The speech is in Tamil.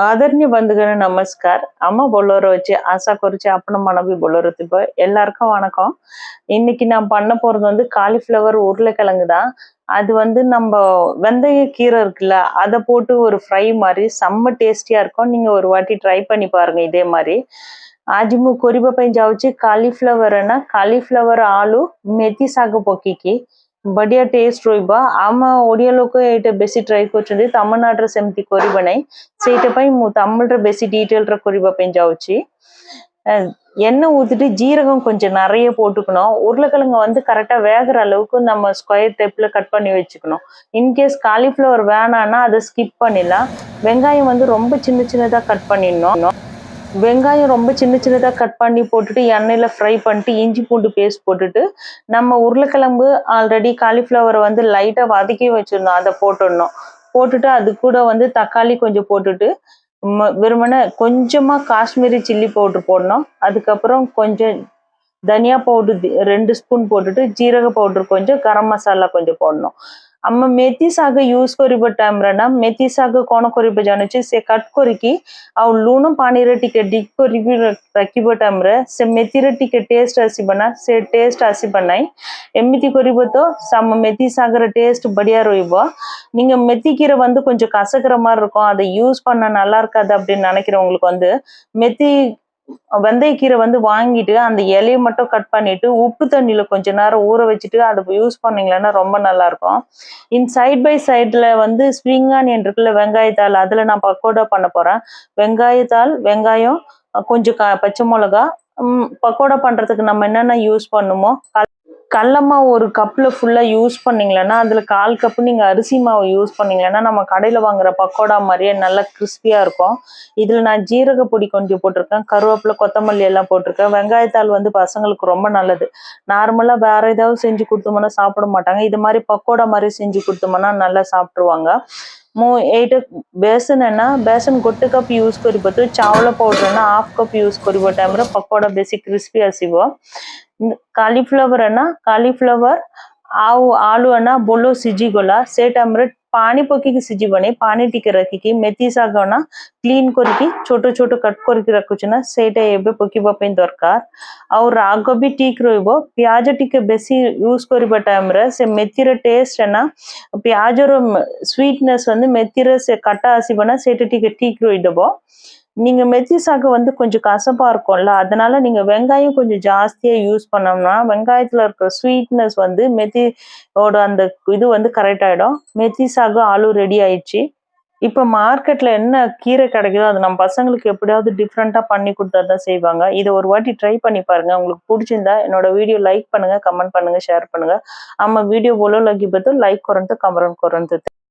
ஆதரணி बंधुगण नमस्कार அம்மா பொல்லோரை வச்சு ஆசா குறிச்சு அப்பனம் மனைவி பொல்லோரை திப்பு எல்லாருக்கும் வணக்கம். இன்னைக்கு நான் பண்ண போறது வந்து காலிஃப்ளவர் உருளைக்கிழங்கு தான். அது வந்து நம்ம வெந்தய கீரை இருக்குல்ல அதை போட்டு ஒரு ஃப்ரை மாதிரி செம்ம டேஸ்டியா இருக்கும். நீங்க ஒரு வாட்டி ட்ரை பண்ணி பாருங்க இதே மாதிரி. ఆజిము కొరిబపై జావచ్చి కాలీఫ్లవర్ காலிஃப்ளவர்னா காலிஃப்ளவர் ఆలు மெத்தி సాగు பொக்கிக்கு. ବଢିଆ ଟେଷ୍ଟ ରହିବ ଆମ ଓଡ଼ିଆ ଲୋକ ଏଇଟା ବେଶୀ ଟ୍ରାଏ କରୁଛନ୍ତି ତାମିଲନାଡୁରେ ସେମିତି କରିବ ନାହିଁ ସେଇଟା ପାଇଁ ମୁଁ தமிழ்ல ବେଶୀ டீட்டெயில்ல କରିବା ପାଇଁ ଯାଉଛି அஹ் எண்ணெய் ஊத்திட்டு ஜீரகம் கொஞ்சம் நிறைய போட்டுக்கணும் உருளைக்கிழங்கு வந்து கரெக்டா வேகிற அளவுக்கு நம்ம ஸ்கொயர் டைப்ல கட் பண்ணி வச்சுக்கணும் இன்கேஸ் காலிஃப்ளவர் வேணான்னா அதை ஸ்கிப் பண்ணிடலாம் வெங்காயம் வந்து ரொம்ப சின்ன சின்னதா கட் பண்ணிடணும் வெங்காயம் ரொம்ப சின்ன சின்னதாக கட் பண்ணி போட்டுட்டு எண்ணெயில் ஃப்ரை பண்ணிட்டு இஞ்சி பூண்டு பேஸ்ட் போட்டுட்டு நம்ம உருளைக்கிழங்கு ஆல்ரெடி காலிஃப்ளவரை வந்து லைட்டாக வதக்கி வச்சுருந்தோம். அதை போட்டுடணும். போட்டுட்டு அது கூட வந்து தக்காளி கொஞ்சம் போட்டுட்டு வெறுமனே கொஞ்சமாக காஷ்மீரி சில்லி பவுட்ரு போடணும். அதுக்கப்புறம் கொஞ்சம் தனியா பவுடர் ரெண்டு ஸ்பூன் போட்டுட்டு ஜீரக பவுடர் கொஞ்சம் கரம் மசாலா கொஞ்சம் போடணும். ଆମେ ମେଥି ଶାଗ ୟୁଜ୍ କରିବା ଟାଇମ୍ରେ ନା ମେଥି ଶାଗ କ'ଣ କରିବା ଜାଣୁଛି ସେ କଟ୍ କରିକି ଆଉ ଲୁଣ ପାଣିରେ ଟିକେ ଡିପ୍ କରିକି ର- ରଖିବା ଟାଇମ୍ରେ ସେ ମେଥିରେ ଟିକେ ଟେଷ୍ଟ ଆସିବ ନା ସେ ଟେଷ୍ଟ ଆସିବ ନାହିଁ எம்மித்தி குறிப்பத்தோ செம்ம மெத்தி சாகிற டேஸ்ட் படியா ରହିବ நீங்க மெத்தி கீரை வந்து கொஞ்சம் கசக்கிற மாதிரி இருக்கும் அதை யூஸ் பண்ண நல்லா இருக்காது அப்படின்னு நினைக்கிறவங்களுக்கு வந்து மெத்தி வெந்தயக்கீரை வந்து வாங்கிட்டு அந்த இலையை மட்டும் கட் பண்ணிட்டு உப்பு தண்ணியில கொஞ்ச நேரம் ஊற வச்சுட்டு அதை யூஸ் பண்ணீங்கன்னா ரொம்ப நல்லா இருக்கும் இன் சைட் பை சைடில் வந்து ஸ்ப்ரிங் ஆனியன் இருக்குல்ல வெங்காயத்தாள் அதில் நான் பக்கோடா பண்ண போகிறேன் வெங்காயத்தாள் வெங்காயம் கொஞ்சம் க பச்சை மிளகா பக்கோடா பண்ணுறதுக்கு நம்ம என்னென்ன யூஸ் பண்ணுமோ கடல மாவு ஒரு கப்பில் ஃபுல்லாக யூஸ் பண்ணிங்களேன்னா அதில் கால் கப்பு நீங்கள் அரிசி மாவு யூஸ் பண்ணீங்கன்னா நம்ம கடையில் வாங்குற பக்கோடா மாதிரியே நல்லா கிறிஸ்பியாக இருக்கும். இதில் நான் ஜீரக பொடி கொஞ்சம் போட்டிருக்கேன் கருவேப்பிலை கொத்தமல்லி எல்லாம் போட்டிருக்கேன். வெங்காயத்தாள் வந்து பசங்களுக்கு ரொம்ப நல்லது. நார்மலாக வேறு ஏதாவது செஞ்சு கொடுத்தோம்னா சாப்பிட மாட்டாங்க. இது மாதிரி பக்கோடா மாதிரி செஞ்சு கொடுத்தோம்னா நல்லா சாப்பிட்ருவாங்க ಮೂ ಏಟ್ ಬೇಸನ್ ಅನ್ನ ಬೇಸನ್ ಗೊಟ್ಟು ಕಪ್ ಯೂಸ್ ಕೊರಿಬೋದು ಚಾವಲ ಪೌಡರ್ ಅನ್ನ ಹಾಫ್ ಕಪ್ ಯೂಸ್ ಕೊರಿಬೋ ಟೈಮ್ ರ ಪಕೋಡ ಬೇಸಿ ಕ್ರಿಸ್ಪಿ ಹಸಿವು ಕಾಲಿಫ್ಲವರ್ ಅನ್ನ ಕಾಲಿಫ್ಲವರ್ આવ આલુના બોલો સીજી ગલા સેટ আমরা পানি পকিকি সিজিবনে পানিটিকে রাখিকি মেথি শাগনা ক্লিন করিকি ছোট ছোট কাট করিকি রাখুছনা সেইটা এবে পকিবা পাই দরকার আউ রাগ বি ঠিক রইব পিয়াজ টিকে বেশি ইউজ করিবা টাইম রে সে মেথির টেস্ট না পিয়াজর সুইটনেস মানে মেথির সে কাটা আসিবনা সেইটা টিকে ঠিক রই দেব நீங்கள் நீங்க மெத்தி சாக்கு வந்து கொஞ்சம் கசப்பா இருக்கும்ல அதனால நீங்க வெங்காயம் கொஞ்சம் ஜாஸ்தியா யூஸ் பண்ணோம்னா வெங்காயத்துல இருக்கிற ஸ்வீட்னஸ் வந்து மெத்தியோட அந்த இது வந்து கரெக்ட் ஆயிடும். மெத்தி சாகு ஆலு ரெடி ஆயிடுச்சு. இப்போ மார்க்கெட்ல என்ன கீரை கிடைக்குதோ அது நம்ம பசங்களுக்கு எப்படியாவது டிஃப்ரெண்டா பண்ணி கொடுத்தா தான் செய்வாங்க. இதை ஒரு வாட்டி ட்ரை பண்ணி பாருங்க. உங்களுக்கு பிடிச்சிருந்தா என்னோட வீடியோ லைக் பண்ணுங்க கமெண்ட் பண்ணுங்க ஷேர் பண்ணுங்க. ஆமா வீடியோ போல லக்கி பத்து லைக் குறந்து கமரன் குறந்து.